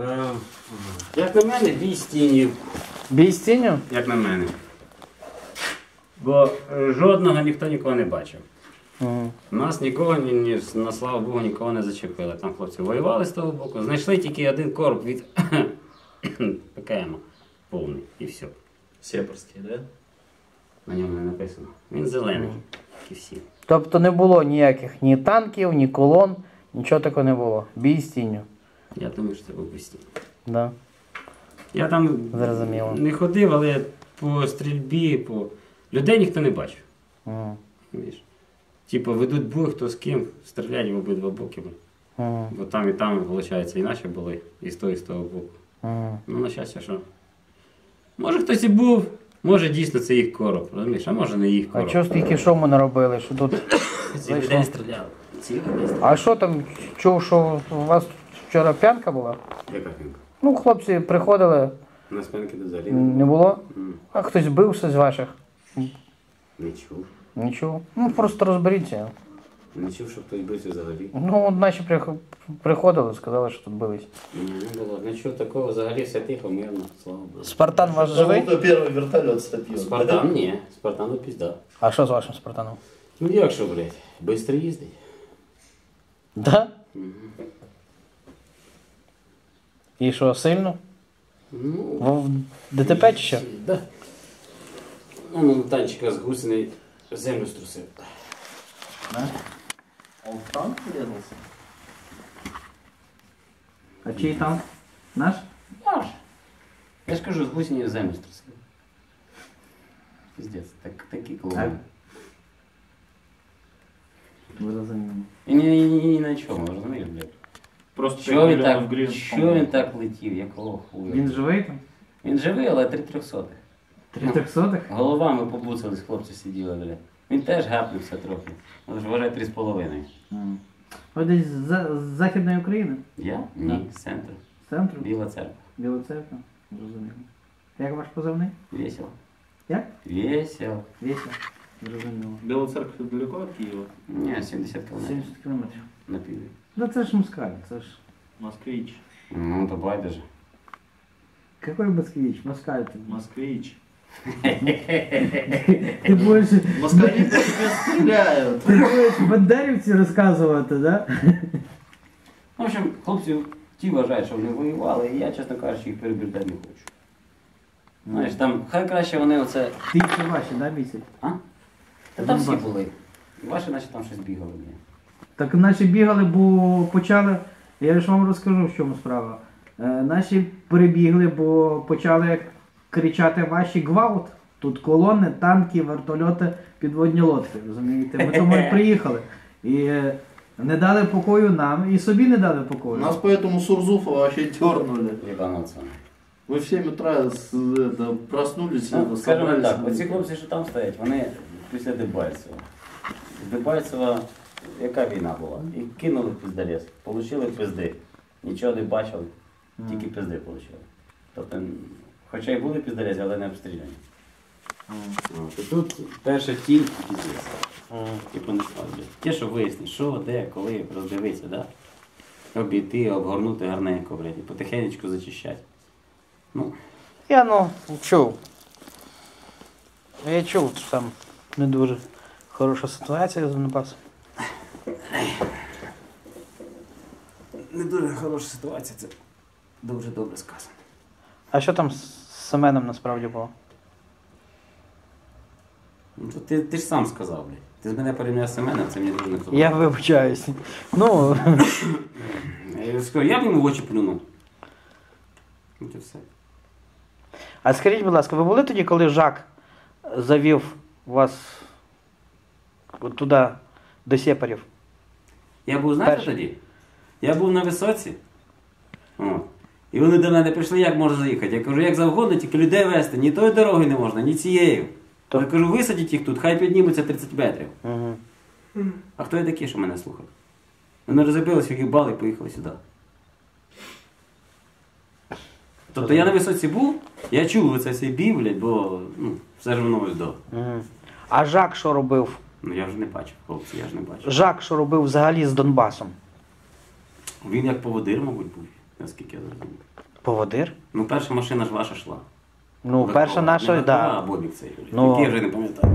Е, Як на мене, бій стінів. Бій з тінню? Як на мене. Бо е, жодного ніхто нікого не бачив. Угу. Нас нікого, ні, ні, на слава Богу, нікого не зачепили. Там хлопці воювали з того боку. Знайшли тільки один короб від ПКМ повний і все. Сепарський, да? На ньому не написано. Він зелений, як і всі. Тобто не було ніяких ні танків, ні колон, нічого такого не було. Бій з тінню. Я думаю, що це був постійно. Да. Я там Зрозуміло. не ходив, але по стрільбі, по людей ніхто не бачив. Угу. Розумієш? Типу, ведуть бой, хто з ким, стріляють в обидва боки. Угу. Бо там і там, виходить, і наші були, і з того, і з того боку. Угу. Ну, на щастя, що. Може хтось і був, може дійсно це їх короб, розумієш, а може не їх А короб. чого стільки шуму наробили? Що тут? Цілий день стріляли. Цілий день стріляли. А що там, чув, що у вас вчора п'янка була? Яка фінка? Ну, хлопці приходили, На спинки до взагалі не було. М, А хтось бився з ваших? Не чув. Нічого. Ну просто розберіться. Не чув, що хтось бився взагалі. Ну, от наші прих- приходили, сказали, що тут бились. Ні, не було. Не чув такого взагалі все тихо, мирно, слава Богу. Спартан ваш живий? Кому-то первый вертолет стопил. Спартан ні, Спартану пізда. А що з вашим Спартаном? Ну як що, блядь, бистро їздить. Да? І що, сильно? Ну, В ДТП чи що? Да. Ну, танчика з гусени землю струсив. Он в танк врезался? А чий там? Наш? Наш. Я ж кажу, з гусені землю струсив. Піздець, так, такі колони. Ви розумієте. І ні, ні, ні, ні на чому, розумієш, блядь. Просто Що він, так, гривен що помог. він так летів, якого хуя? Він живий там? Він живий, але три трьохсотих. Три трьохсотих? Головами побуцались, хлопці сиділи, блядь. Він теж гапнувся трохи. Але ж вважає три з половиною. Ви десь з, з Західної України? Я? Ні, з центру. З центру? Біла церква. Біла церква? Зрозуміло. Як ваш позивний? Весело. Як? Весело. Весело. Зрозуміло. Белая церковь далеко от Киева? Ні, 70 кілометрів 70 кілометрів. на південь. Ну це ж москаль, це ж. Москвич. Ну, то байдуже. Какой москвич? Москаль ты. Москвич. Ти будеш, Москали по тебе стреляют. ти будеш бандерівці розказувати, да? Ну, в общем, хлопці ті вважають, що вони воювали, і я, чесно кажучи, їх перебірдати не хочу. Знаєш, там хай краще вони оце. Ти це ваші, да, місяць? А? Та там всі були. Ваші, наче там щось бігали. блін. Так наші бігали, бо почали. Я ж вам розкажу, в чому справа. Е, наші перебігли, бо почали кричати ваші гвалт. Тут колони, танки, вертольоти, підводні лодки. Розумієте? Ми тому і приїхали. І е, не дали покою нам, і собі не дали покою. Нас поэтому Сурзуфа вообще дернули. Єбануться. Мы в 7 утра с- это, проснулись, Ну, это, скажімо собрались. так, оці хлопці, що там стоять, вони після Дебальцева. З Дебальцева яка війна була? І кинули піздалес, получили пизди. Нічого не бачили, тільки пизди получили. Тобто, хоча й були піздалесі, але не обстріляні. От, і тут перша тінь піздець. І понесла. блядь. Ті, що вияснить, що, де, коли, роздивитися, да? обійти, обгорнути гарненько, блядь, і потихенечку зачищати. Ну, Я ну чув. Я чув, що там не дуже хороша ситуація з Донбасом. Не дуже хороша ситуація, це дуже добре сказано. А що там з Семеном насправді було? Ну, то ти, ти ж сам сказав, блядь. Ти з мене порівняв з Семеном, це мені дуже не подобається. Я вибачаюсь. Ну, Я скажу, я б йому в очі плюнув. Ну, це все. а скажіть, будь ласка, ви були тоді, коли Жак завів вас от туди, до Сепарів? Я був, знаєте Перший. тоді? Я був на висоці. О. І вони до мене прийшли, як можна заїхати. Я кажу, як завгодно, тільки людей вести. Ні тої дороги не можна, ні цією. То- Я кажу, висадіть їх тут, хай піднімуться 30 метрів. Угу. А хто я такий, що мене слухав? Вони розбилися, їбали і поїхали сюди. Тобто я на висоці був, я чув оце всі бій, блядь, бо ну, все ж воно до. Угу. А Жак що робив? Ну я ж не бачив, хлопці, я ж не бачив. Жак що робив взагалі з Донбасом? Він як поводир, мабуть, був. наскільки я зрозумів. Поводир? Ну, перша машина ж ваша йшла. Ну, Легкова. перша наша, Не так. легкова, Да. А Бобік цей. Ну, який я вже не пам'ятаю.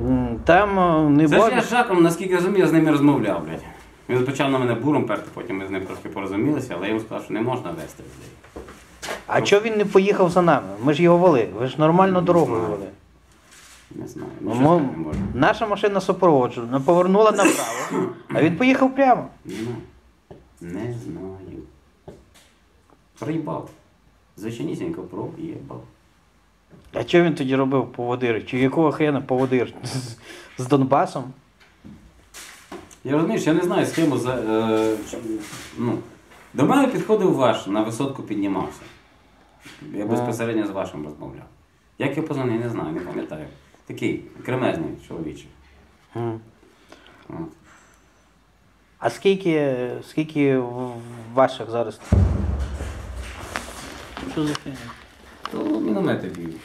М, Там е, не Це ж я з Жаком, наскільки я розумію, я з ними розмовляв, блядь. Він почав на мене буром перти, потім ми з ним трошки порозумілися, але я йому сказав, що не можна вести людей. А чого він не поїхав за нами? Ми ж його вели. Ви ж нормально Не дорогою вели. Не знаю. Ну, Ну, що не можу. наша машина супроводжувала, повернула направо, а він поїхав прямо. Не знаю. Не знаю. Проїбав. Звичайнісінько проїбав. А що він тоді робив поводир? Чи якого хрена поводир? З- З Донбасом? Я розумієш, я не знаю, ким за. Е, ну, до мене підходив ваш, на висотку піднімався. Я безпосередньо з вашим розмовляв. Як я позвонив, не знаю, не пам'ятаю. Такий кремезний чоловічий. М. От. А скільки, скільки в- ваших зараз? Що за хрень? То міномети б'ють.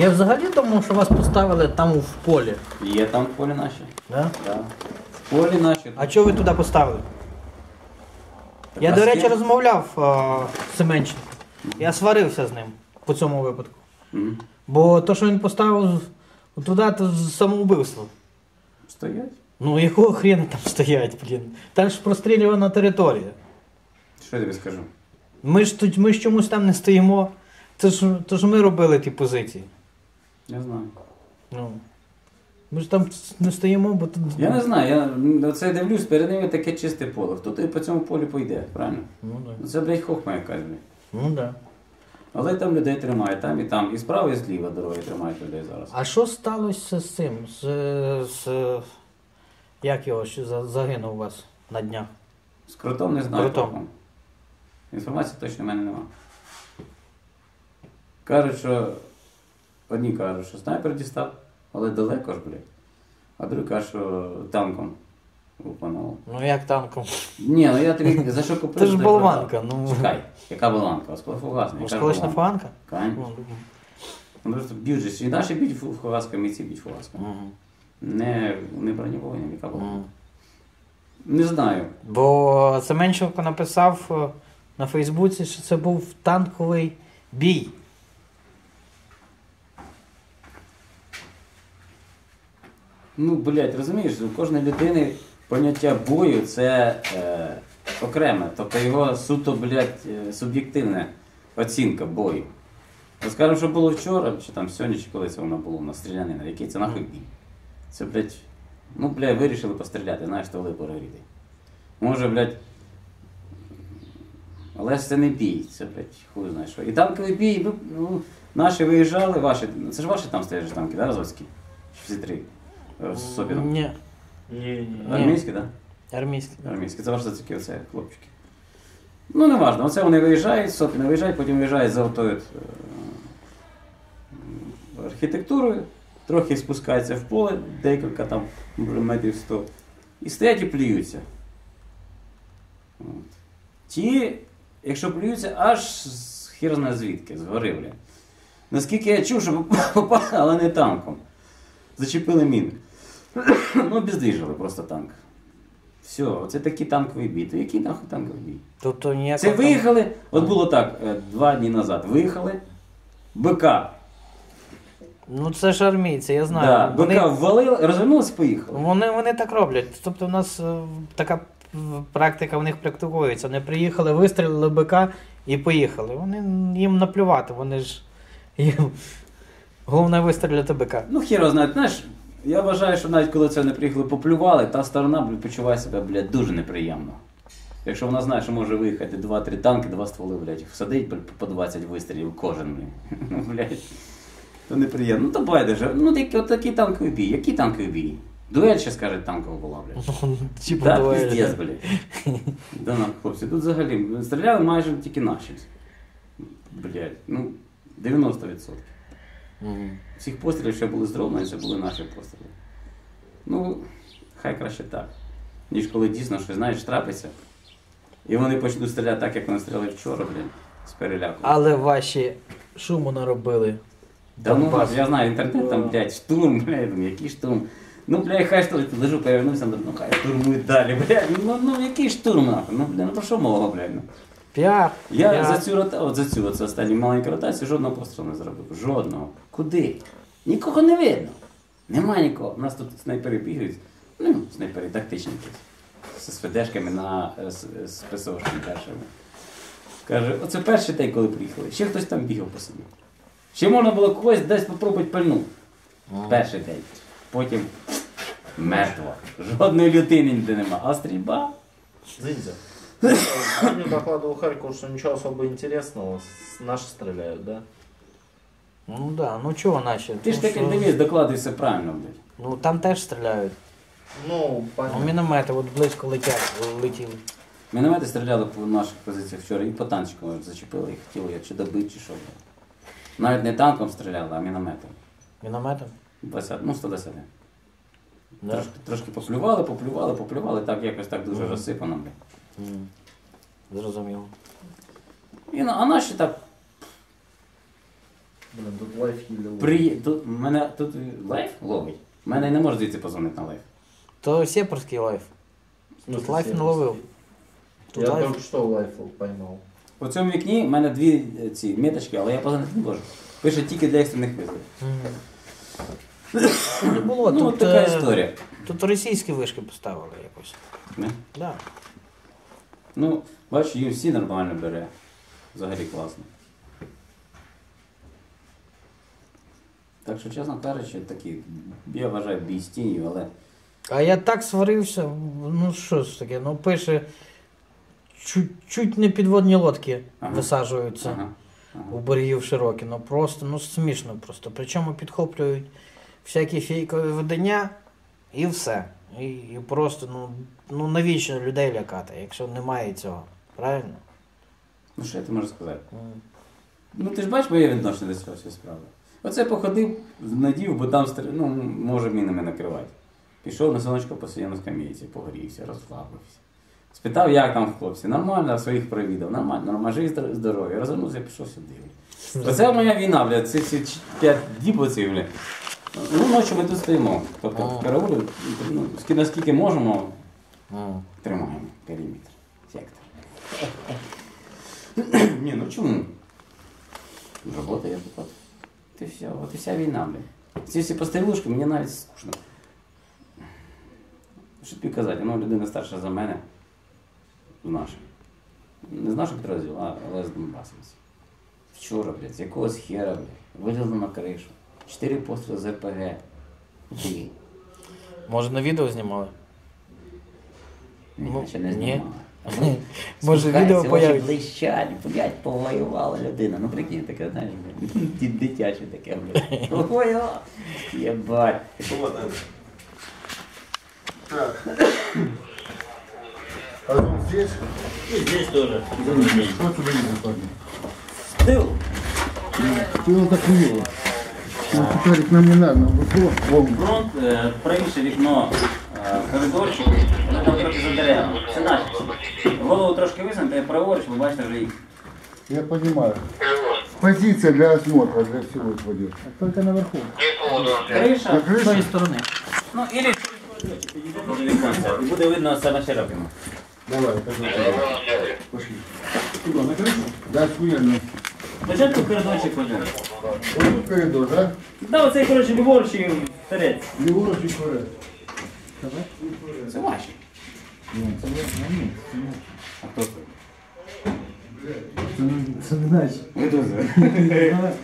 Я взагалі думав, що вас поставили там в полі. Є там в полі наші. Да? Да. В полі наші. А чого ви туди поставили? Я, до речі, розмовляв а, з Семенченком. Я сварився з ним по цьому випадку. М. Бо то, що він поставив туди, то самоубивство. Стоять. Ну якого хрена там стоять, блін? Там ж прострілювана територія. Що я тобі скажу? Ми ж тут ми ж чомусь там не стоїмо. Це ж, то ж ми робили ті позиції. Я знаю. Ну. Ми ж там не стоїмо, бо тут. Я не знаю, я м, оце дивлюсь, перед ними таке чисте поле. Хто тобі по цьому полю пойде, правильно? Ну, да. Ну це, блядь, хохма якась, блядь. ну да. Але там людей тримають, там і там. І справа, і зліва дороги тримають людей зараз. А що сталося з цим? З, з як його за- загинув у вас на днях? З кротом не знаю. Кротом. Інформації точно в мене нема. Кажуть, що одні кажуть, що снайпер дістав, але далеко ж, блядь. А другі кажуть, що танком упанув. Ну як танком? Ні, ну я тобі за що купив? Це ж болванка, ну. Чекай, яка болванка? Склофугасна. яка ж Сколочна болванка? Ну, просто б'ють же, і наші б'ють фу- фугасками, і ці б'ють фугасками. Не, не броньовані, яка болванка. Не знаю. Бо Семенченко написав е, на Фейсбуці, що це був танковий бій. Ну, блядь, розумієш, у кожної людини поняття бою це е, окреме. Тобто його суто, блядь, е, суб'єктивна оцінка бою. От скажемо, що було вчора, чи там сьогодні, чи коли це воно було на стрілянина, який це нахуй бій. Це, блядь, ну, блядь, вирішили постріляти, знаєш, столи перегріти. Може, блядь. Але ж це не бій, це, блядь, хуй знає що. І танковий бій, ну, ну наші виїжджали, ваші. Це ж ваші там стоять танки, да, розовські? Чи всі Ні. Ні, Армійські, так? Армійський. Да? Армійські. Це ваші такі оце хлопчики. Ну, не важно. Оце вони виїжджають, Сопіна виїжджають, потім виїжджають за отою е, архітектурою, трохи спускаються в поле, декілька там метрів 100, і стоять і плюються. От. Ті, якщо плюються, аж з хір знає звідки, з бля. Наскільки я чув, що попали, але не танком. Зачепили міни. ну, обездвижили просто танк. Все, це такий танковий бій. То який нахуй танковий бій? Тобто ніякого Це виїхали, от було так, е, два дні назад. Виїхали, БК. Ну це ж армійці, я знаю. Да, вони, БК ввалили, розвернулися, поїхали. вони, вони так роблять. Тобто у нас е, така практика в них практикується. Вони приїхали, вистрілили БК і поїхали. Вони їм наплювати, вони ж їм. Головне вистріляти БК. Ну, хіро знає. Знаєш, я вважаю, що навіть коли це вони приїхали, поплювали, та сторона блядь, почуває себе, блядь, дуже неприємно. Якщо вона знає, що може виїхати 2-3 танки, два стволи, блядь, всадить блядь, по 20 вистрілів кожен, блядь. Ну. То неприємно. Ну то байдуже. Ну такий, от такий танковий бій. Який танковий бій? Дуель ще скаже танкова була, блядь. Так, давай. піздець, блядь. Да нам, хлопці, тут взагалі стріляли майже тільки наші. Блядь, ну, 90%. Мгм. Всіх пострілів, що були зроблені, це були наші постріли. Ну, хай краще так. Ніж коли дійсно щось, знаєш, трапиться. І вони почнуть стріляти так, як вони стріляли вчора, блін, з переляку. Але ваші шуму наробили. Та ну, я знаю, інтернет там, блядь, штурм, блядь, який штурм. Ну, бля, і хай штурм, лежу, перевернувся, ну хай штурмують далі, бля. Ну, ну який штурм нахуй? Ну, бля, ну про що мова, бля? Піар. Я піар. за цю рота, от за цю от, останню маленьку ротацію жодного пострілу не зробив. Жодного. Куди? Нікого не видно. Нема нікого. У нас тут снайпери бігають. Ну, снайпери тактичні якісь. З СВДшками на е, с- е, першими. Каже, оце перший день, коли приїхали. Ще хтось там бігав по собі. Ще можна було когось десь попробувати пальнути. Перший день. Потім мертво. Жодної людини ніде нема. А стрільба? Зиндзя. Мне докладывал Харьков, что ничего особо интересного. Наши стреляют, да? Ну да, ну чого наші? Ти ж Ну, таки що? дивись, докладуй все правильно, блядь. Ну там теж стріляють. Ну, Ну, понятно. міномети от близько летять, летіли. Міномети стріляли по наших позиціях вчора і по танчикам зачепили і хотіли як чи добити, чи що. блядь. Навіть не танком стріляли, а мінометом. Мінометом? 20, ну 110. Да. Трошки, трошки поплювали, поплювали, поплювали, так якось так дуже розсипано. блядь. Зрозуміло. І, на- а наші так Блин, тут лайф еле при... Тут, мене тут лайф ловить. Мене не може звідси позвонити на лайф. То сепарський лайф. Тут лайф не ловив. Тут Я лайф. только что лайф поймал. У цьому вікні в мене дві е, ці меточки, але я позвонити не можу. Пише тільки для екстрених визовів. Не було, Ну, тут, от така е, історія. тут російські вишки поставили якось. Не? Да. Ну, бачу, UFC нормально бере. Взагалі класно. Так що, чесно кажучи, такі, я вважаю бій з але А я так сварився, ну що ж таке, ну пише, чуть, чуть не підводні лодки Ага. висаджуються ага. у берегів широкі. Ну просто, ну смішно просто. Причому підхоплюють всякі фейкові видання і все. І, і просто, ну, ну навіщо людей лякати, якщо немає цього. Правильно? Ну що я ти можу сказати? М. Ну ти ж бачиш моє відношення до цього всієї справи. Оце походив, надів, бо там стр- ну, може мінами накривати. Пішов на сонечко посидів на скам'яці, погрівся, розслабився. Спитав, як там хлопці. Нормально, своїх провідав, нормально, нормально, живі здор- здорові. Розвернувся, пішов сюди. Оце моя війна, блядь, ці всі п'ять діб оцих, блядь. Ну, ночі ми тут стоїмо. Тобто в караулі, ну, скі- наскільки можемо, М. тримаємо периметр, сектор. Ні, ну чому? Робота є робота. Ти все, от і вся війна, блядь. Ці всі пострілушки мені навіть скучно. Що тобі казати, ну людина старша за мене. З наших. Не з наших підрозділів, а але з Донбасівців. Вчора, блядь, з якогось хера, блядь, вилізли на кришу. Чотири постріли з РПГ. Блін. Може на відео знімали? Ні, Ну, ще не ні. знімали. Може, відео появиться. очі блищать, блядь, повоювала людина. Ну прикинь, таке, знаєш, блядь, ді- дитяче таке, блядь. Ой, о, єбать. А он здесь? І здесь тоже. Что сюда не заходит? Ты его так не видел. Виталик, нам не надо, нам вот вон. Фронт, е, правіше вікно, е, коридорчик, воно там трохи за деревом. Це наші. Голову трошки висунути, праворуч, ви бачите вже їх. Я понимаю. Позиция для осмотра, для всего этого дела. Тільки наверху. Криша, На З тої крыше? сторони. ну, і через коридорчик підійдете до віконця, і буде видно саме Шерапіну. Давай, пошли. Пошли. Куда, на крышу? Да, схуяно. Спочатку коридорчик ходимо. Тут коридор, да? Да, оцей, коротше, ліворуч і вперед. Леворуч и вперед. Це ваші. А хто це? Це не наші. Ви тут.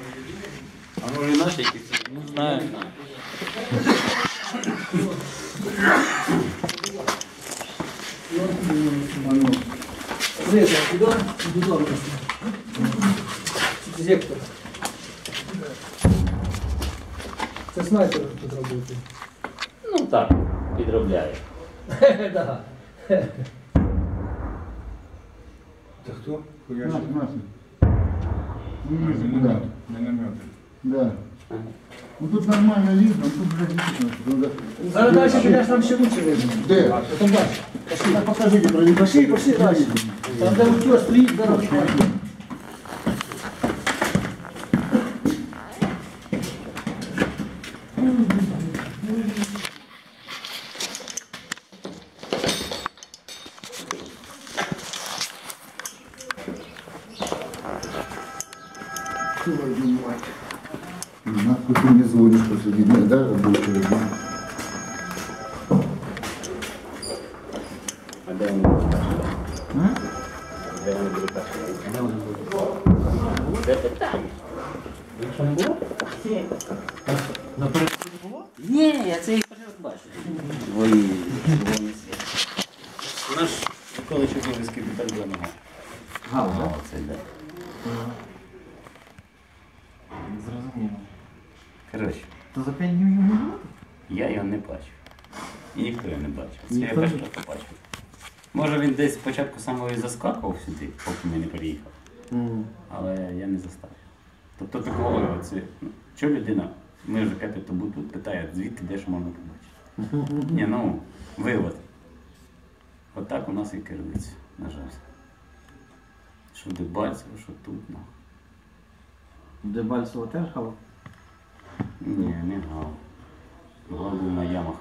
А може наші якісь? Не знаю. Дивіться, туди, туди. Зектор. Це снайпер тут робити. Ну так, підробляє. Да. Это кто? Наши, Хуящий. наши. Ну, миномет. Миномет. Да. Ну тут нормально видно, тут, блядь, видно. Туда. Зараз далі підеш нам ще лучше видно. Где? Потім далі. Пошли, покажите, проведите. Пошли, пошли далі. Там де утес стоїть, дорога. Твою мать. Нахуй ты мне звонишь после дня, да, рабочего дня? А. Якщо не було? Наперед не було? Ні, я це їх перший раз бачу. Твої червоні світ. Наш коли Чуковицький батальйон. Гал, Ага, так? це йде. Зрозуміло. Коротше, То за 5 днів його не було? я його не бачив. І ніхто його не бачив. Це я перший раз побачив. Може він десь спочатку самого і заскакував сюди, поки ми не приїхав. Але я не застав. Тобто такого, це, ну, що людина, ми вже п'ятий тобу тут питає, звідки де що можна побачити. Ні, ну, вивод. Отак у нас і керується, на жаль. Що Дебальцево, що тут, ну. Дебальцево теж гало? Ні, не гав. Гав був на ямах.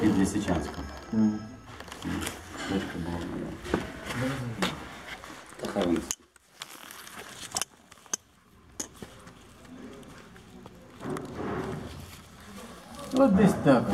Під Січанська. Точка була на ямах. Та хай вони. От десь так.